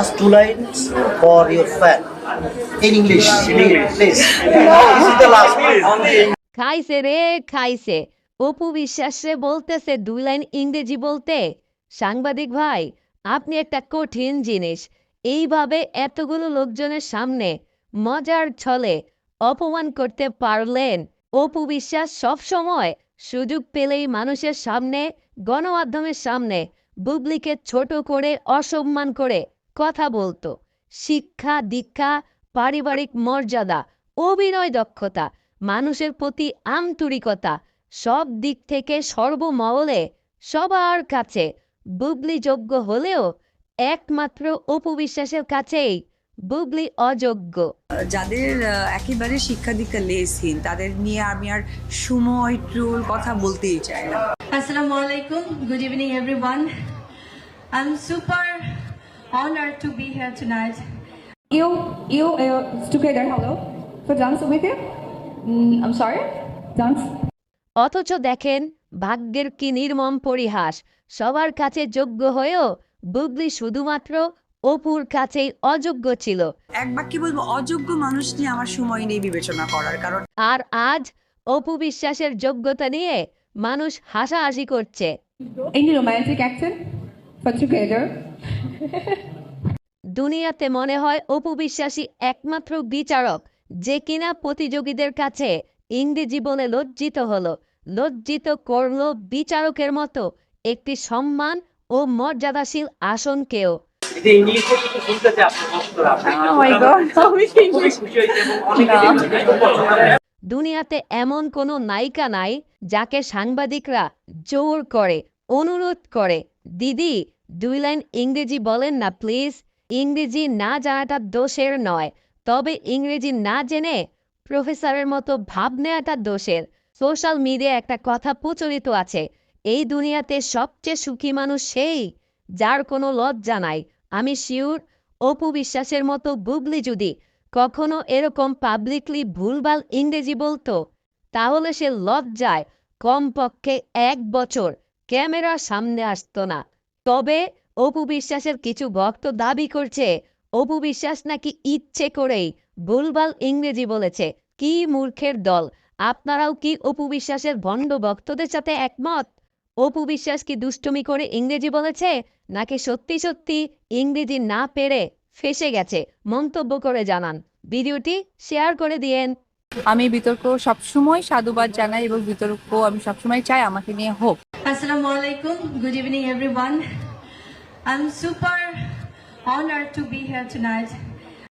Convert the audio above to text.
Just two lines for your fan. In English. In English. Please. this is the last please. খাইছে রে খাইছে অপু বিশ্বাসে বলতেছে দুই লাইন ইংরেজি বলতে সাংবাদিক ভাই আপনি একটা কঠিন জিনিস এইভাবে এতগুলো লোকজনের সামনে মজার ছলে অপমান করতে পারলেন অপু বিশ্বাস সব সময় সুযোগ পেলেই মানুষের সামনে গণমাধ্যমের সামনে বুবলিকে ছোট করে অসম্মান করে কথা বলতো শিক্ষা দীক্ষা পারিবারিক মর্যাদা অভিনয় দক্ষতা মানুষের প্রতি আন্তরিকতা সব দিক থেকে সর্বমহলে সবার কাছে বুবলি যোগ্য হলেও একমাত্র অপু বিশ্বাসের কাছেই বুবলি অযোগ্য যাদের একেবারে শিক্ষা দীক্ষা লেসহীন তাদের নিয়ে আমি আর সময় ট্রুল কথা বলতেই চাই না Assalamu alaikum. Good evening, everyone. I'm super honored to be here tonight. You, you uh, together, hello, for dance with you? Mm, I'm sorry, dance. অথচ দেখেন ভাগ্যের কি নির্মম পরিহাস সবার কাছে যোগ্য হয়েও বুবলি শুধুমাত্র অপুর কাছেই অযোগ্য ছিল এক বাক্যে বলব অযোগ্য মানুষ নিয়ে আমার সময় নেই বিবেচনা করার কারণ আর আজ অপু বিশ্বাসের যোগ্যতা নিয়ে মানুষ হাসাহাসি করছে Any romantic action for together? দুনিয়াতে মনে হয় অপু বিশ্বাসী একমাত্র বিচারক যে কিনা প্রতিযোগীদের কাছে ইংরেজি বলে লজ্জিত হলো। লজ্জিত করল বিচারকের মতো একটি সম্মান ও মর্যাদাশীল আসনকেও আপনার ভক্তরা Oh। দুনিয়াতে এমন কোনো নায়িকা নাই যাকে সাংবাদিকরা জোর করে অনুরোধ করে দিদি দুই লাইন ইংরেজি বলেন না প্লিজ ইংরেজি না জানাটা দোষের নয়, তবে ইংরেজি না জেনে প্রফেসরের মতো ভাব নেওয়াটা দোষের। সোশ্যাল মিডিয়া একটা কথা প্রচলিত আছে, এই দুনিয়াতে সবচেয়ে সুখী মানুষ সেই, যার কোনো লজ্জা নাই। আমি শিওর অপু বিশ্বাসের মতো বুবলি যদি কখনো এরকম পাবলিকলি ভুলভাল ইংরেজি বলতো, তাহলে সে লজ্জায় কমপক্ষে এক বছর ক্যামেরার সামনে আসতো না। তবে অপু বিশ্বাসের কিছু ভক্ত দাবি করছে, অপু বিশ্বাস নাকি ইচ্ছে করেই ভুলভাল ইংরেজি বলেছে। কি মূর্খের দল? আপনারাও কি অপু বিশ্বাসের ভণ্ড ভক্তদের সাথে একমত? অপু বিশ্বাস কি দুষ্টমি করে ইংরেজি বলেছে, নাকি সত্যি সত্যি ইংরেজি না পেরে ফেসে গেছে? মন্তব্য করে জানান। ভিডিওটি শেয়ার করে দিয়েন। আমি বিতর্ক সবসময় সাধুবাদ জানাই এবং বিতর্ক আমি সবসময় চাই আমাকে নিয়ে হোক। আসসালাম আলাইকুম। Good evening everyone I am super honour to be here tonight